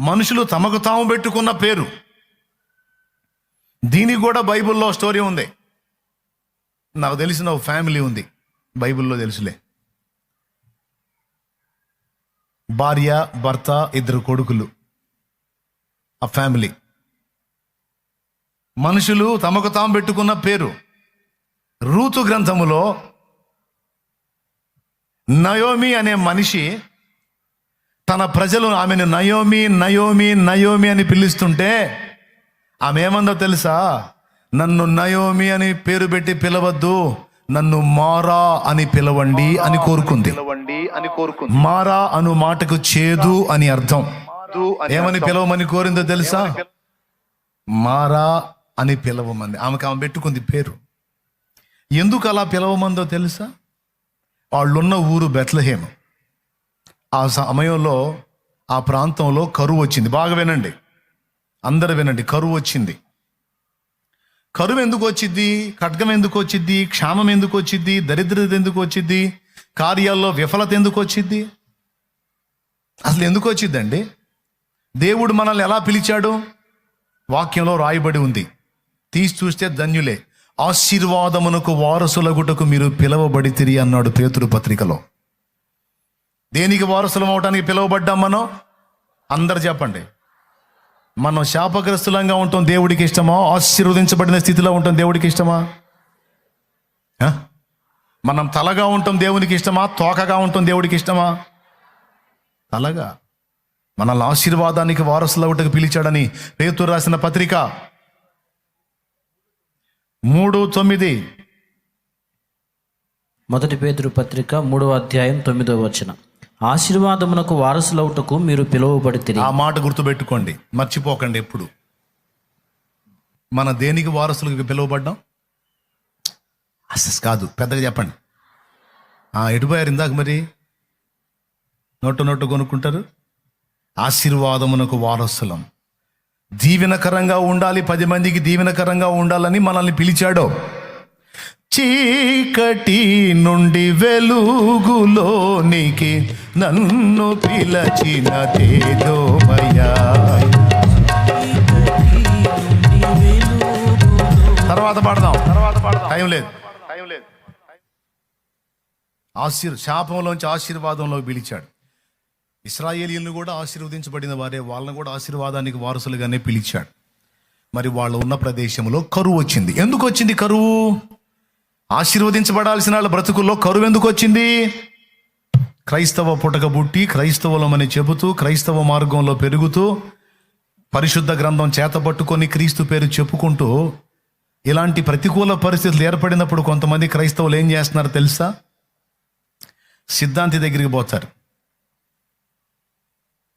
మనుషులు తమకు తాము పెట్టుకున్న పేరు. దీనికి కూడా బైబిల్లో స్టోరీ ఉంది. నాకు తెలిసిన ఒక ఫ్యామిలీ ఉంది. బైబిల్లో తెలుసులే. భార్య భర్త ఇద్దరు కొడుకులు. ఆ ఫ్యామిలీ. మనుషులు తమకు తాము పెట్టుకున్న పేరు. రూతు గ్రంథములో నయోమి అనే మనిషి తన ప్రజలు ఆమెను నయోమి నయోమి నయోమి అని పిలుస్తుంటే ఆమె ఏమందో తెలుసా? నన్ను నయోమి అని పేరు పెట్టి పిలవద్దు నన్ను మారా అని పిలవండి అని కోరుకుంది. పిలవండి అని కోరుకుంది మారా అను మాటకు చేదు అని అర్థం. ఏమని పిలవమని కోరిందో తెలుసా? మారా అని పిలవమంది ఆమెకు ఆమె పెట్టుకుంది పేరు. ఎందుకు అలా పిలవమందో తెలుసా? వాళ్ళున్న ఊరు బెత్లహేమ్. ఆ సమయంలో ఆ ప్రాంతంలో కరువు వచ్చింది. బాగా వినండి. అందరు వినండి. కరువు వచ్చింది. కరువు ఎందుకు వచ్చింది ఖడ్గం ఎందుకు వచ్చింది క్షామం ఎందుకు వచ్చింది దరిద్రత ఎందుకు వచ్చింది కార్యాల్లో విఫలత ఎందుకు వచ్చింది అసలు ఎందుకు వచ్చిందండి దేవుడు మనల్ని ఎలా పిలిచాడు? వాక్యంలో రాయబడి ఉంది. తీసి చూస్తే ధన్యులే. ఆశీర్వాదమునకు వారసులగుటకు మీరు పిలవబడి తిరిగి అన్నాడు పేతురు పత్రికలో. దేనికి వారసులం అవడానికి పిలువబడ్డాం మనం? అందరు చెప్పండి. మనం శాపగ్రస్తులంగా ఉంటాం దేవుడికి ఇష్టమా? ఆశీర్వదించబడిన స్థితిలో ఉంటాం దేవుడికి ఇష్టమా? మనం తలగా ఉంటాం దేవునికి ఇష్టమా? తోకగా ఉంటాం దేవుడికి ఇష్టమా? తలగా. మనల్ని ఆశీర్వాదానికి వారసులవుటకు పిలిచాడని పేతురు రాసిన పత్రిక మూడు తొమ్మిది. మొదటి పేతురు పత్రిక మూడవ అధ్యాయం తొమ్మిదవ వచనం. ఆశీర్వాదమునకు వారసులవుటకు మీరు పిలువబడితే ఆ మాట గుర్తుపెట్టుకోండి. మర్చిపోకండి ఎప్పుడు. మన దేనికి వారసులకు పిలువబడ్డాం? అసలు కాదు పెద్దగా చెప్పండి. ఆ ఎటుపోయారు ఇందాక మరి? నోటు నోటు కొనుక్కుంటారు? ఆశీర్వాదమునకు వారసులం. దీవెనకరంగా ఉండాలి పది మందికి దీవెనకరంగా ఉండాలని మనల్ని పిలిచాడు? చీకటి నుండి వెలుగులోనికి నన్ను పిలచిన తేజోమయా తర్వాత పాడదాం. తర్వాత పాడదాం టైం లేదు టైం లేదు. ఆశీర్ శాపంలోంచి ఆశీర్వాదంలో పిలిచాడు. ఇస్రాయేలీలను కూడా ఆశీర్వదించబడిన వారే వాళ్ళని కూడా ఆశీర్వాదానికి వారసులుగానే పిలిచాడు. మరి వాళ్ళు ఉన్న ప్రదేశంలో కరువు వచ్చింది. ఎందుకు వచ్చింది కరువు? ఆశీర్వదించబడాల్సిన వాళ్ళ బ్రతుకుల్లో కరువు ఎందుకు వచ్చింది? క్రైస్తవ పుటక పుట్టి క్రైస్తవులమని చెబుతూ క్రైస్తవ మార్గంలో పెరుగుతూ పరిశుద్ధ గ్రంథం చేతపట్టుకొని క్రీస్తు పేరు చెప్పుకుంటూ ఇలాంటి ప్రతికూల పరిస్థితులు ఏర్పడినప్పుడు కొంతమంది క్రైస్తవులు ఏం చేస్తున్నారు తెలుసా? సిద్ధాంతి దగ్గరికి పోతారు.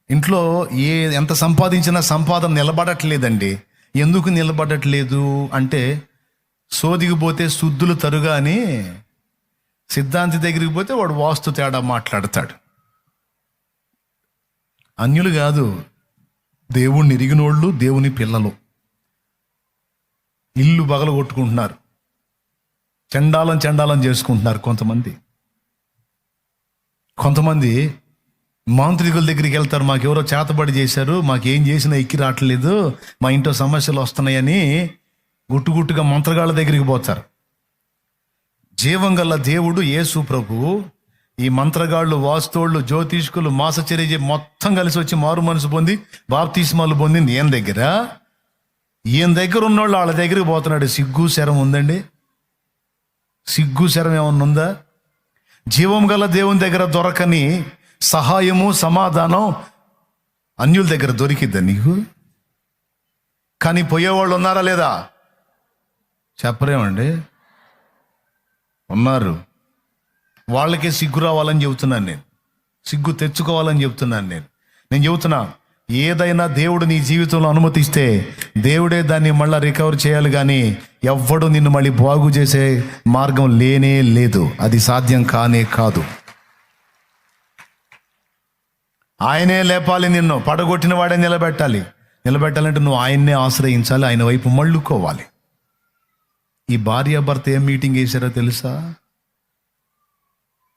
ఇంట్లో ఏ ఎంత సంపాదించినా సంపాదన నిలబడట్లేదండి. ఎందుకు నిలబడట్లేదు? అంటే సోదిగిపోతే శుద్ధులు తరుగా అని సిద్ధాంతి దగ్గరికి పోతే వాడు వాస్తు తేడా మాట్లాడతాడు. అన్యులు కాదు దేవుణ్ణి ఇరిగినోళ్ళు దేవుని పిల్లలు. ఇల్లు బగల కొట్టుకుంటున్నారు చండాలం చండాలం చేసుకుంటున్నారు కొంతమంది. కొంతమంది మాంత్రికుల దగ్గరికి వెళ్తారు మాకెవరో చేతబడి చేశారు మాకేం చేసినా ఎక్కి రావట్లేదు మా ఇంట్లో సమస్యలు వస్తున్నాయని గుట్టు గుట్టుగా మంత్రగాళ్ళ దగ్గరికి పోతారు. జీవం గల దేవుడు యేసు ప్రభువు ఈ మంత్రగాళ్ళు వాస్తోళ్ళు జ్యోతిష్కులు మాసచర్య మొత్తం కలిసి వచ్చి మారు మనసు పొంది బాప్తీస్మాలు పొందింది ఈయన దగ్గర. ఈయన దగ్గర ఉన్నోళ్ళు వాళ్ళ దగ్గరికి పోతున్నాడు. సిగ్గు శరం ఉందండి. సిగ్గు శరం ఏమన్నా ఉందా? జీవం గల దేవుని దగ్గర దొరకని సహాయము సమాధానం అన్యుల దగ్గర దొరికిద్దా నీకు? కానీ పోయేవాళ్ళు ఉన్నారా లేదా? చెప్పరేమండి ఉన్నారు వాళ్ళకే సిగ్గు రావాలని చెబుతున్నాను నేను. సిగ్గు తెచ్చుకోవాలని చెబుతున్నాను నేను. నేను చెబుతున్నా ఏదైనా దేవుడు నీ జీవితంలో అనుమతిస్తే దేవుడే దాన్ని మళ్ళీ రికవర్ చేయాలి కానీ ఎవ్వడు నిన్ను మళ్ళీ బాగు చేసే మార్గం లేనే లేదు. అది సాధ్యం కానే కాదు. ఆయనే లేపాలి నిన్ను. పడగొట్టిన వాడే నిలబెట్టాలి. నిలబెట్టాలంటే నువ్వు ఆయన్నే ఆశ్రయించాలి. ఆయన వైపు మళ్ళుకోవాలి. ఈ భార్య భర్త ఏం మీటింగ్ వేశారో తెలుసా?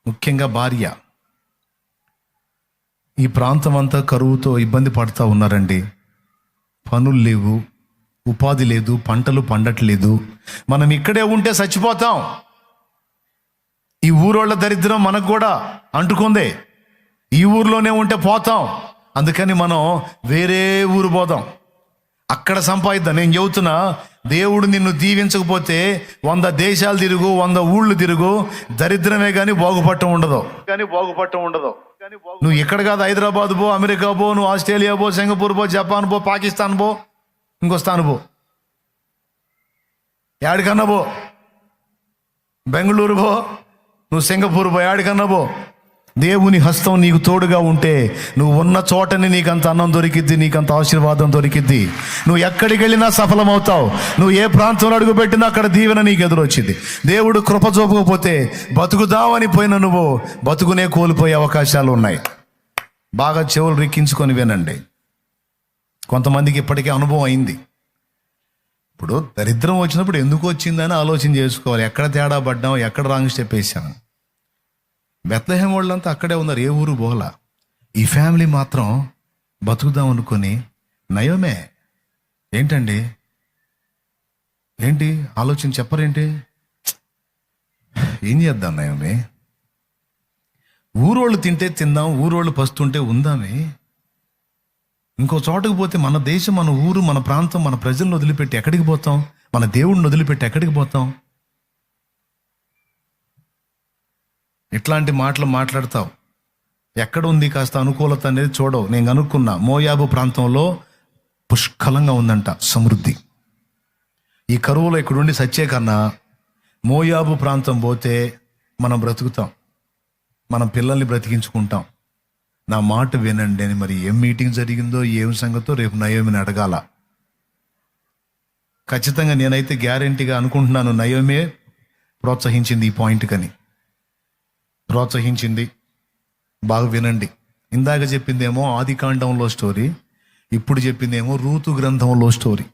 ముఖ్యంగా భార్య. ఈ ప్రాంతం అంతా కరువుతో ఇబ్బంది పడుతూ ఉన్నారండి. పనులు లేవు ఉపాధి లేదు పంటలు పండట్లేదు. మనం ఇక్కడే ఉంటే చచ్చిపోతాం. ఈ ఊరోళ్ళ దరిద్రం మనకు కూడా అంటుకుంది. ఈ ఊర్లోనే ఉంటే పోతాం. అందుకని మనం వేరే ఊరు పోదాం. అక్కడ సంపాదిద్దాం నేను చెబుతున్నా దేవుడు నిన్ను దీవించకపోతే వంద దేశాలు తిరుగు వంద ఊళ్ళు తిరుగు. దరిద్రమే కానీ బాగుపడటం ఉండదు. కానీ బాగుపడటం ఉండదు. నువ్వు ఇక్కడ కాదు హైదరాబాద్ పో అమెరికా పో నువ్వు ఆస్ట్రేలియా పో సింగపూర్ పో జపాన్ పో పాకిస్తాన్ పో ఇంకో స్థానం పో. యాడికన్నా పో. బెంగళూరు పో నువ్వు సింగపూర్ పో యాడికన్నా పో. దేవుని హస్తం నీకు తోడుగా ఉంటే నువ్వు ఉన్న చోటని నీకు అంత అన్నం దొరికిద్ది నీకు అంత ఆశీర్వాదం దొరికిద్ది. నువ్వు ఎక్కడికి వెళ్ళినా సఫలమవుతావు. నువ్వు ఏ ప్రాంతంలో అడుగుపెట్టినా అక్కడ దీవెన నీకు ఎదురొచ్చింది. దేవుడు కృప చూపకపోతే బతుకుదావని పోయిన నువ్వు బతుకునే కోల్పోయే అవకాశాలు ఉన్నాయి. బాగా చెవులు రిక్కించుకొని వినండి. కొంతమందికి ఇప్పటికే అనుభవం అయింది. ఇప్పుడు దరిద్రం వచ్చినప్పుడు ఎందుకు వచ్చిందని ఆలోచన చేసుకోవాలి. ఎక్కడ తేడా పడ్డాం ఎక్కడ రాంగ్ స్టెప్ వేసాం. బెత్తహేం వాళ్ళంతా అక్కడే ఉన్నారు ఏ ఊరు పోలా ఈ ఫ్యామిలీ మాత్రం బతుకుదాం అనుకొని నయమే ఏంటండి? ఏంటి? ఆలోచన చెప్పరేంటి? ఏం చేద్దాం నయమే? ఊరోళ్ళు తింటే తిందాం ఊరోళ్ళు పస్తుంటే ఉందామే? ఇంకో చోటకు పోతే మన దేశం మన ఊరు మన ప్రాంతం మన ప్రజలను వదిలిపెట్టి ఎక్కడికి పోతాం? మన దేవుడిని వదిలిపెట్టి ఎక్కడికి పోతాం? ఇట్లాంటి మాటలు మాట్లాడతావు. ఎక్కడ ఉంది కాస్త అనుకూలత అనేది చూడవు. నేను అనుకున్నా మోయాబు ప్రాంతంలో పుష్కలంగా ఉందంట సమృద్ధి. ఈ కరువులో ఇక్కడుండి సచ్చే కన్నా మోయాబు ప్రాంతం పోతే మనం బ్రతుకుతాం. మనం పిల్లల్ని బ్రతికించుకుంటాం. నా మాట వినండి అని మరి ఏం మీటింగ్ జరిగిందో ఏం సంగతో రేపు నయోమిని అడగాల. ఖచ్చితంగా నేనైతే గ్యారంటీగా అనుకుంటున్నాను నయోమే ప్రోత్సహించింది ఈ పాయింట్ కని ప్రోత్సహించింది. బాగా వినండి. ఇందాక చెప్పిందేమో ఆది కాండంలో స్టోరీ ఇప్పుడు చెప్పిందేమో రూతు గ్రంథంలో స్టోరీ.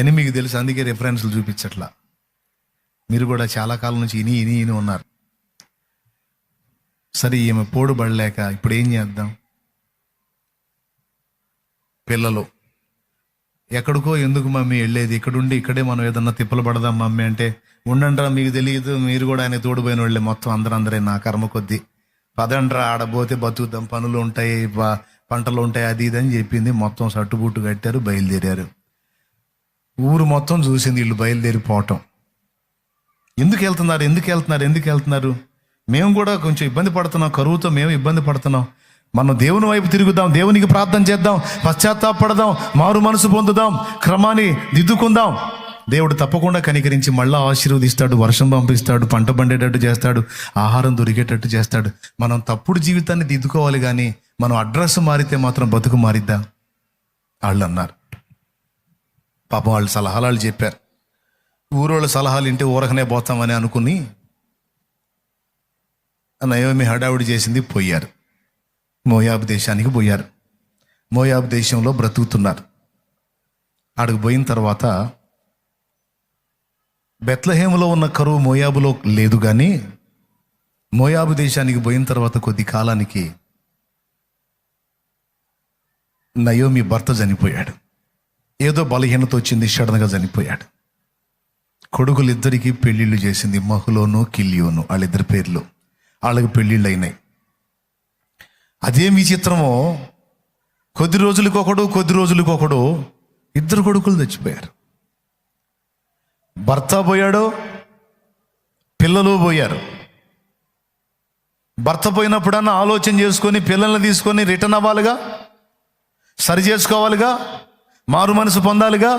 అని మీకు తెలుసు అందుకే రెఫరెన్స్లు చూపించట్లా. మీరు కూడా చాలా కాలం నుంచి ఇని ఇని ఇని ఉన్నారు. సరే ఈమె పోడుబడలేక ఇప్పుడు ఏం చేద్దాం? పిల్లలు. ఎక్కడికో ఎందుకు మమ్మీ వెళ్ళేది? ఇక్కడుండి ఇక్కడే మనం ఏదన్నా తిప్పలు పడదాం మమ్మీ అంటే ఉండండ్రా మీకు తెలియదు మీరు కూడా ఆయన తోడుపోయిన వాళ్ళే మొత్తం అందరూ అందరే నా కర్మ కొద్దీ. పదండ్రా ఆడబోతే బతుకుదాం పనులు ఉంటాయి పంటలు ఉంటాయి అది ఇది అని చెప్పింది. మొత్తం సట్టుబుట్టు కట్టారు బయలుదేరారు. ఊరు మొత్తం చూసింది వీళ్ళు బయలుదేరిపోవటం. ఎందుకు వెళ్తున్నారు? ఎందుకు వెళ్తున్నారు? ఎందుకు వెళ్తున్నారు? మేము కూడా కొంచెం ఇబ్బంది పడుతున్నాం కరువుతో మేము ఇబ్బంది పడుతున్నాం. మనం దేవుని వైపు తిరుగుదాం దేవునికి ప్రార్థన చేద్దాం పశ్చాత్తాపడదాం మారు మనసు పొందుదాం క్రమాన్ని దిద్దుకుందాం. దేవుడు తప్పకుండా కనికరించి మళ్ళీ ఆశీర్వదిస్తాడు వర్షం పంపిస్తాడు పంట పండేటట్టు చేస్తాడు ఆహారం దొరికేటట్టు చేస్తాడు. మనం తప్పుడు జీవితాన్ని దిద్దుకోవాలి కానీ మనం అడ్రస్ మారితే మాత్రం బతుకు మారిద్దా? వాళ్ళు అన్నారు పాపం వాళ్ళు సలహాలు వాళ్ళు చెప్పారు. ఊరోళ్ళ సలహాలు ఇంటే ఊరకనే పోతామని అనుకుని నయోమి హడావుడి చేసింది పోయారు. మోయాబు దేశానికి పోయారు. మోయాబు దేశంలో బ్రతుకుతున్నారు. ఆడికి పోయిన తర్వాత బెత్లహేములో ఉన్న కరువు మోయాబులో లేదు కానీ మోయాబు దేశానికి పోయిన తర్వాత కొద్ది కాలానికి నయోమి భర్త చనిపోయాడు. ఏదో బలహీనత వచ్చింది సడన్గా చనిపోయాడు. కొడుకులిద్దరికీ పెళ్ళిళ్ళు చేసింది మహులోను కిల్లియోను వాళ్ళిద్దరి పేర్లు. వాళ్ళకి పెళ్ళిళ్ళు అయినాయి అదేం విచిత్రమో? కొద్ది రోజులకు ఒకడు కొద్ది రోజులకు ఒకడు ఇద్దరు కొడుకులు చచ్చిపోయారు. భర్త పోయాడు? పిల్లలు పోయారు. భర్త పోయినప్పుడన్నా ఆలోచన చేసుకొని పిల్లల్ని తీసుకొని రిటర్న్ అవ్వాలిగా? సరి చేసుకోవాలిగా? మారు మనసు పొందాలిగా?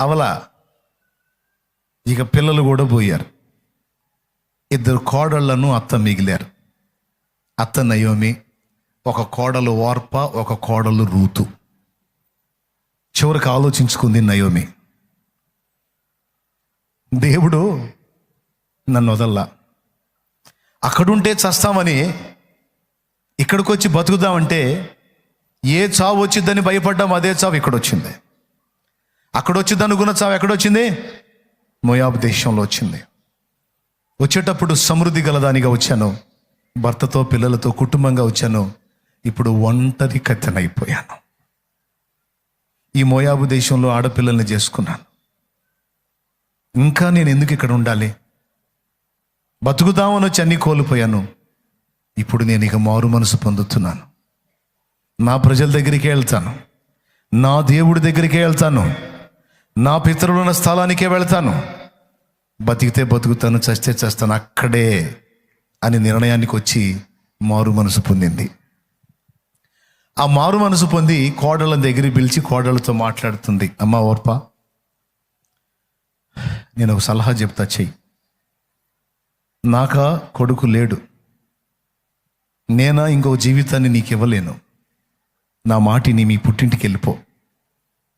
అవలా. ఇక పిల్లలు కూడా పోయారు. ఇద్దరు కోడళ్ళను అత్త మిగిలారు. అత్త నయోమి ఒక కోడలు ఓర్ప ఒక కోడలు రూతు. చివరికి ఆలోచించుకుంది నయోమి. దేవుడు నన్ను వదల్లా. అక్కడుంటే చస్తామని ఇక్కడికి వచ్చి బతుకుదామంటే ఏ చావు వచ్చిద్దని భయపడ్డాం అదే చావు ఇక్కడ వచ్చింది అక్కడ వచ్చింది అనుకున్న చావు ఎక్కడొచ్చింది? మోయాబు దేశంలో వచ్చింది. వచ్చేటప్పుడు సమృద్ధి గలదానిగా వచ్చాను. భర్తతో పిల్లలతో కుటుంబంగా వచ్చాను. ఇప్పుడు ఒంటరి కత్తెనైపోయాను. ఈ మోయాబు దేశంలో ఆడపిల్లల్ని చేసుకున్నాను. ఇంకా నేను ఎందుకు ఇక్కడ ఉండాలి? బతుకుదామని వచ్చి అన్ని కోల్పోయాను. ఇప్పుడు నేను ఇక మారు మనసు పొందుతున్నాను. నా ప్రజల దగ్గరికే వెళ్తాను. నా దేవుడి దగ్గరికే వెళ్తాను. నా పితరులున్న స్థలానికే వెళ్తాను. బతికితే బతుకుతాను చస్తే చేస్తాను అక్కడే అని నిర్ణయానికి వచ్చి మారు మనసు పొందింది. ఆ మారు మనసు పొంది కోడళ్ళ దగ్గర పిలిచి కోడళ్ళతో మాట్లాడుతుంది. అమ్మ ఓర్ప నేను ఒక సలహా చెప్తా చెయ్యి. నాక కొడుకు లేడు. నేనా ఇంకో జీవితాన్ని నీకు ఇవ్వలేను నా మాటిని మీ పుట్టింటికి వెళ్ళిపో.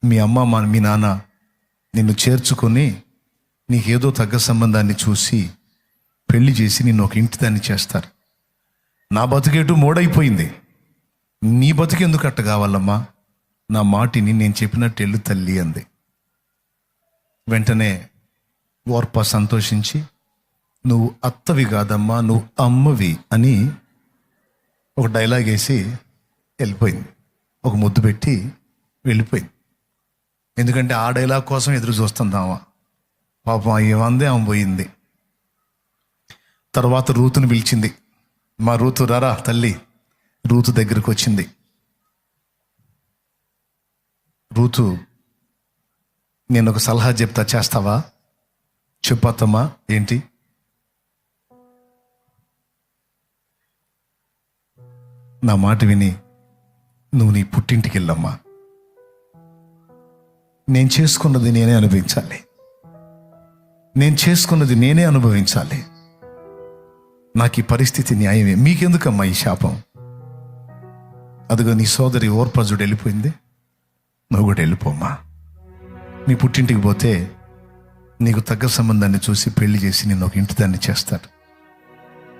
మీ అమ్మ మా మీ నాన్న నిన్ను చేర్చుకొని నీకేదో తగ్గ సంబంధాన్ని చూసి పెళ్ళి చేసి నిన్ను ఒక ఇంటి దాన్ని చేస్తారు. నా బతికేటు మోడైపోయింది. నీ బతుకు ఎందుకు అట్ట కావాలమ్మా? నా మాటిని నేను చెప్పినట్టు ఎల్లు తల్లి అంది. వెంటనే ఓర్ప సంతోషించి నువ్వు అత్తవి కాదమ్మా నువ్వు అమ్మవి అని ఒక డైలాగ్ వేసి వెళ్ళిపోయింది. ఒక ముద్దు పెట్టి వెళ్ళిపోయింది. ఎందుకంటే ఆ డైలాగ్ కోసం ఎదురు చూస్తుందామా పాపం ఏమందే ఆమె పోయింది. తర్వాత రూతుని పిలిచింది. మా రూతు రారా తల్లి. రూతు దగ్గరకు వచ్చింది. రూతు నేను ఒక సలహా చెప్తా చేస్తావా? చెప్పత్తమ్మా ఏంటి? నా మాట విని నువ్వు నీ పుట్టింటికి వెళ్ళమ్మా. నేను చేసుకున్నది నేనే అనుభవించాలి. నేను చేసుకున్నది నేనే అనుభవించాలి. నాకు ఈ పరిస్థితి న్యాయమే. మీకెందుకమ్మా ఈ శాపం? అదిగో నీ సోదరి ఓర్పజుడు వెళ్ళిపోయింది. నువ్వు కూడా వెళ్ళిపోమా నీ పుట్టింటికి పోతే నీకు తగ్గ సంబంధాన్ని చూసి పెళ్ళి చేసి నేను ఒక ఇంటి దాన్ని చేస్తాడు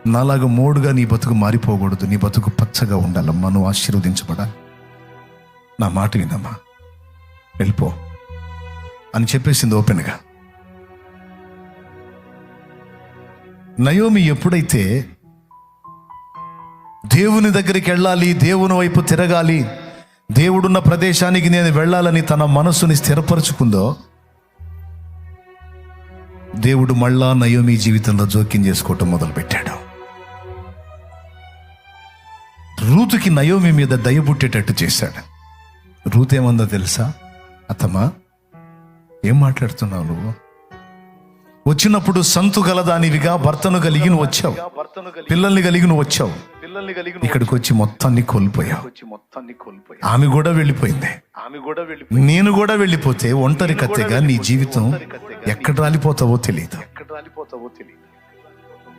నాలాగా మోడుగా నీ బతుకు మారిపోకూడదు. నీ బతుకు పచ్చగా ఉండాలమ్మా. నువ్వు ఆశీర్వదించబడాలి నా మాట వినమ్మా. వెళ్ళిపో అని చెప్పేసింది ఓపెన్గా. నయోమి ఎప్పుడైతే దేవుని దగ్గరికి వెళ్ళాలి దేవుని వైపు తిరగాలి. దేవుడున్న ప్రదేశానికి నేను వెళ్ళాలని తన మనసుని స్థిరపరచుకుందో దేవుడు మళ్ళా నయోమి జీవితంలో జోక్యం చేసుకోవటం మొదలుపెట్టాడు. రూతుకి నయోమి మీద దయ పుట్టేటట్టు చేశాడు. రూత్ ఏమందో తెలుసా? అత్తమ్మా ఏం మాట్లాడుతున్నావు నువ్వు? వచ్చినప్పుడు సంతు గలదానివిగా భర్తను కలిగి నువ్వు వచ్చావు. పిల్లల్ని కలిగి నువ్వు వచ్చావు. పిల్లల్ని కలిగి ఇక్కడికి వచ్చి మొత్తాన్ని కోల్పోయావు. వచ్చి మొత్తాన్ని కోల్పోయా ఆమె కూడా వెళ్ళిపోయింది. ఆమె కూడా వెళ్ళి నేను కూడా వెళ్ళిపోతే ఒంటరి కత్తెగా నీ జీవితం ఎక్కడ రాలిపోతావో తెలియదు ఎక్కడ రాలిపోతావో తెలియదు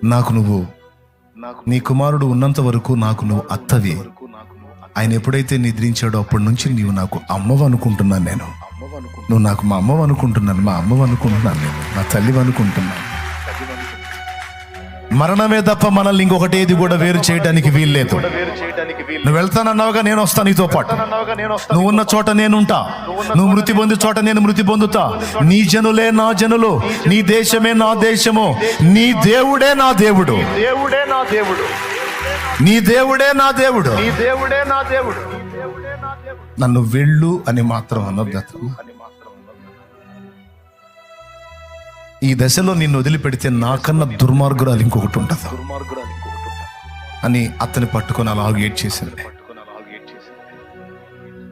నాకు నువ్వు నాకు నీ కుమారుడు ఉన్నంత వరకు నాకు నువ్వు అత్తవి. ఆయన ఎప్పుడైతే నిద్రించాడో అప్పటి నుంచి నీవు నాకు అమ్మవు అనుకుంటున్నాను నేను. నువ్వు నాకు మా అమ్మవు అనుకుంటున్నాను మా అమ్మవు అనుకుంటున్నాను నేను నా తల్లి అనుకుంటున్నాను. మరణమే తప్ప మనల్ని ఇంకొకటి ఏది కూడా వేరు చేయడానికి వీల్లేదు. నువ్వు వెళ్తానన్నావుగా నేను వస్తాను నీతో పాటు. నువ్వు ఉన్న చోట నేనుంటా. నువ్వు మృతి పొంది చోట నేను మృతి పొందుతా. నీ జనులే నా జనులు. నీ దేశమే నా దేశము. నీ దేవుడే నా దేవుడు. దేవుడే నా దేవుడు నీ దేవుడే. నా దేవుడు నీ దేవుడే. నా దేవుడు నీ దేవుడే నా దేవుడు నన్ను వెళ్ళు అని మాత్రం అనొద్దు ఈ దశలో నిన్ను వదిలిపెడితే నాకన్నా దుర్మార్గురాలు ఇంకొకటి ఉంటుంది? అని అతని పట్టుకొని అలా ఏడ్ చేసింది.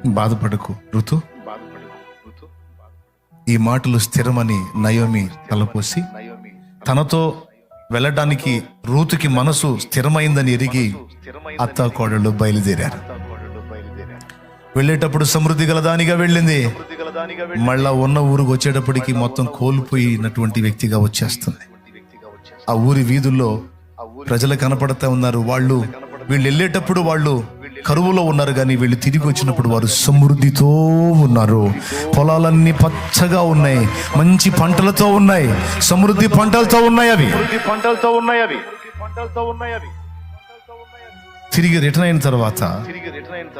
బాధపడకు ఋతు ఈ మాటలు స్థిరమని నయోమి తలపోసి తనతో వెళ్ళడానికి రూతుకి మనసు స్థిరమైందని ఎరిగి అత్త కోడళ్ళు బయలుదేరారు. వెళ్ళేటప్పుడు సమృద్ధి గల దానిగా వెళ్ళింది. మళ్ళా ఉన్న ఊరికి వచ్చేటప్పటికి మొత్తం కోల్పోయినటువంటి వ్యక్తిగా వచ్చేస్తుంది. ఆ ఊరి వీధుల్లో ఆ ప్రజలు కనపడతా ఉన్నారు. వాళ్ళు వీళ్ళు వెళ్ళేటప్పుడు వాళ్ళు కరువులో ఉన్నారు కానీ వీళ్ళు తిరిగి వచ్చినప్పుడు వారు సమృద్ధితో ఉన్నారు. పొలాలన్నీ పచ్చగా ఉన్నాయి. మంచి పంటలతో ఉన్నాయి. సమృద్ధి పంటలతో ఉన్నాయి అవి. పంటలతో ఉన్నాయి అవి పంటలతో ఉన్నాయి అవి. తిరిగి రిటర్న్ అయిన తర్వాత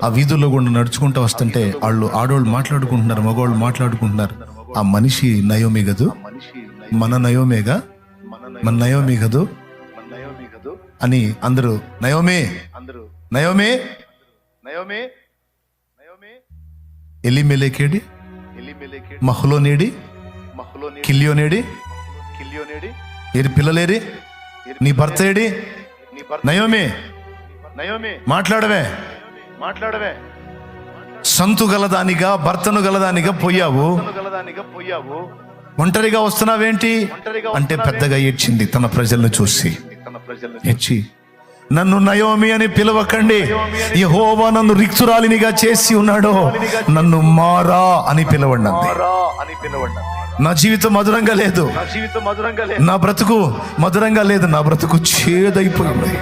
ఆ వీధుల్లో గుండా నడుచుకుంటూ వస్తుంటే వాళ్ళు ఆడవాళ్ళు మాట్లాడుకుంటున్నారు మగవాళ్ళు మాట్లాడుకుంటున్నారు. ఆ మనిషి నయోమి గదు? మన నయోమేగా మన మన నయోమి గదు? కదూ అని అందరూ నయోమే అందరూ నయోమే నయోమే నయోమే ఎలిమెలేకేడి ఎలిమెలేకేడు మహులోనేడి మహులోని కిలియోనేడి కిల్యోనేడి ఏరి పిల్లలేరి నీ భర్త ఏడి? నీ నయోమే నయోమే మాట్లాడవే. మాట్లాడవే. సంతు గలదానిగా భర్తను గలదానిగా పోయావు. పోయావు. ఒంటరిగా వస్తున్నావేంటి? ఒంటరిగా అంటే పెద్దగా ఏడ్చింది తన ప్రజలను చూసి. ఏడ్చి నన్ను నయోమి అని పిలవకండి. యెహోవా నన్ను రిక్తురాలినిగా చేసి ఉన్నాడు నన్ను మారా అని పిలవండి అని పిలవండి నా జీవితం మధురంగా లేదు. నా జీవితం మధురంగా లేదు. నా బ్రతుకు మధురంగా లేదు. నా బ్రతుకు చేదైపోయింది.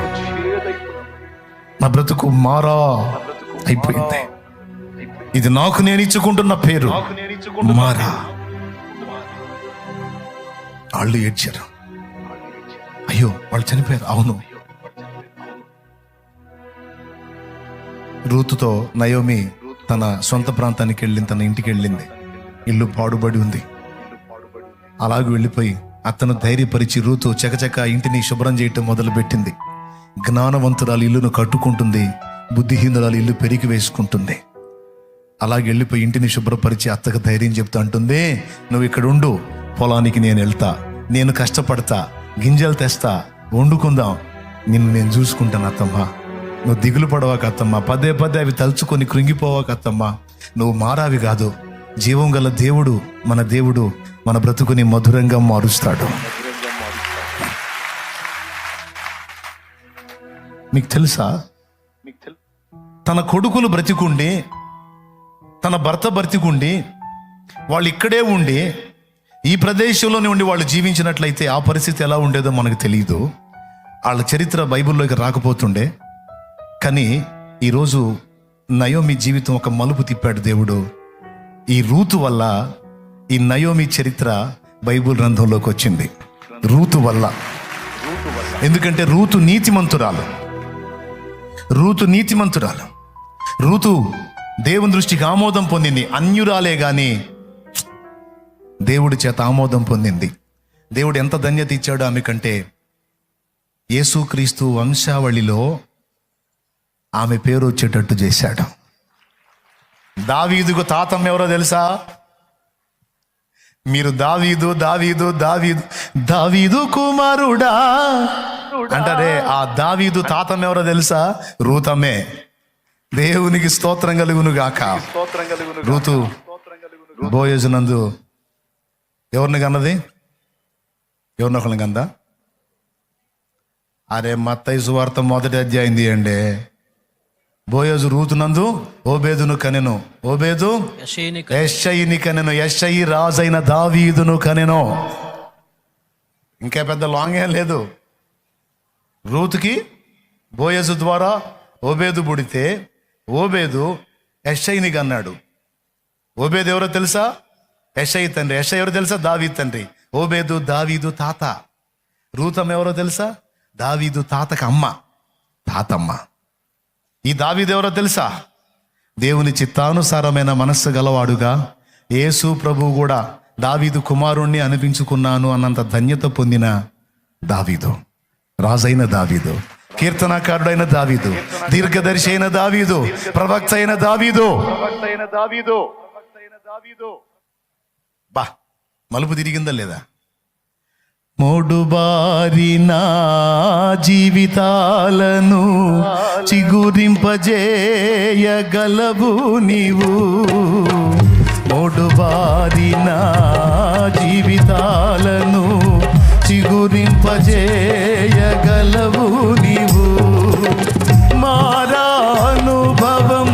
నా బ్రతుకు మారా అయిపోయింది. ఇది నాకు నేను ఇచ్చుకుంటున్న పేరు. మారా. వాళ్ళు ఏడ్చారు. అయ్యో వాళ్ళు చనిపోయారు. అవును. రూతుతో నయోమి తన సొంత ప్రాంతానికి వెళ్ళింది తన ఇంటికి వెళ్ళింది. ఇల్లు పాడుబడి ఉంది. అలాగే వెళ్ళిపోయి అతను ధైర్యపరిచి రూతు చకచక ఇంటిని శుభ్రం చేయటం మొదలుపెట్టింది. జ్ఞానవంతురాలు ఇల్లును కట్టుకుంటుంది బుద్ధిహీనురాలు ఇల్లు పెరిగి వేసుకుంటుంది. అలాగే వెళ్ళిపోయి ఇంటిని శుభ్రపరిచి అత్తకు ధైర్యం చెప్తూ అంటుంది నువ్వు ఇక్కడ ఉండు పొలానికి నేను వెళ్తా నేను కష్టపడతా గింజలు తెస్తా వండుకుందాం నిన్ను నేను చూసుకుంటాను అత్తమ్మ. నువ్వు దిగులు పడవాక అత్తమ్మ పదే పదే అవి తలుచుకొని కృంగిపోవాక అత్తమ్మ. నువ్వు మారావి కాదు జీవం గల దేవుడు మన దేవుడు మన బ్రతుకుని మధురంగా మారుస్తాడు. మీకు తెలుసా? మీకు తన కొడుకులు బ్రతికుండి తన భర్త బ్రతికుండి వాళ్ళు ఇక్కడే ఉండి ఈ ప్రదేశంలోనే ఉండి వాళ్ళు జీవించినట్లయితే ఆ పరిస్థితి ఎలా ఉండేదో మనకు తెలియదు వాళ్ళ చరిత్ర బైబిల్లోకి రాకపోతుండే. కానీ ఈరోజు నయోమి జీవితం ఒక మలుపు తిప్పాడు దేవుడు. ఈ రూతు వల్ల ఈ నయోమి చరిత్ర బైబిల్ గ్రంథంలోకి వచ్చింది. రూతు వల్ల. ఎందుకంటే రూతు నీతిమంతురాలు. రూతు నీతిమంతురాలు. రూతు దేవుని దృష్టికి ఆమోదం పొందింది. అన్యురాలే కానీ దేవుడి చేత ఆమోదం పొందింది. దేవుడు ఎంత ధన్యత ఇచ్చాడు ఆమె కంటే యేసుక్రీస్తు వంశావళిలో ఆమె పేరు వచ్చేటట్టు చేశాడు. దావీదుకు తాతమ్మ ఎవరో తెలుసా? మీరు దావీదు దావీదు దావీదు దావీదు కుమారుడా. అంటారే ఆ. దావీదు తాతమ్మ ఎవరో తెలుసా? రూతమ్మే. దేవునికి స్తోత్రం కలుగును గాక. రూతు బోయజునందు. ఎవరిని కన్నది? ఎవరిని ఒకరిని కందా అరే మత్తయి సువార్త మొదటి అధ్యాయం తీయండి. బోయజు రూతునందు ఓబేదును కనెను. ఓబేదు యెషయని యశ్షయిని కనెను. యశ్షయి రాజైన దావీదును కనెను. ఇంకా పెద్ద లాంగ్ ఏం లేదు. రూతుకి బోయజు ద్వారా ఓబేదు పుడితే ఓబేదు యశ్షయిని అన్నాడు ఓబేదు ఎవరో తెలుసా? యషై తండ్రి. యషై ఎవరో తెలుసా? దావీ తండ్రి. ఓబేదు దావీదు తాత. రూతం ఎవరో తెలుసా? దావీదు తాతకు అమ్మ. తాతమ్మ. ఈ దావీదు ఎవరో తెలుసా? దేవుని చిత్తానుసారమైన మనస్సు గలవాడుగా యేసు ప్రభు కూడా దావీదు కుమారుణ్ణి అనిపించుకున్నాను అన్నంత ధన్యత పొందిన దావీదు. రాజైన దావీదు కీర్తనాకారుడైన దావీదు దీర్ఘదర్శి అయిన దావీదు ప్రవక్త అయిన దావీదు. దావీదు. బా మలుపు తిరిగిందా లేదా? మూడు బారిన జీవితాలను చిగురింపజేయగలవు నీవు. మూడు బారిన జీవితాలను చిగురింపజేయగలవు నీవు. మారానుభవం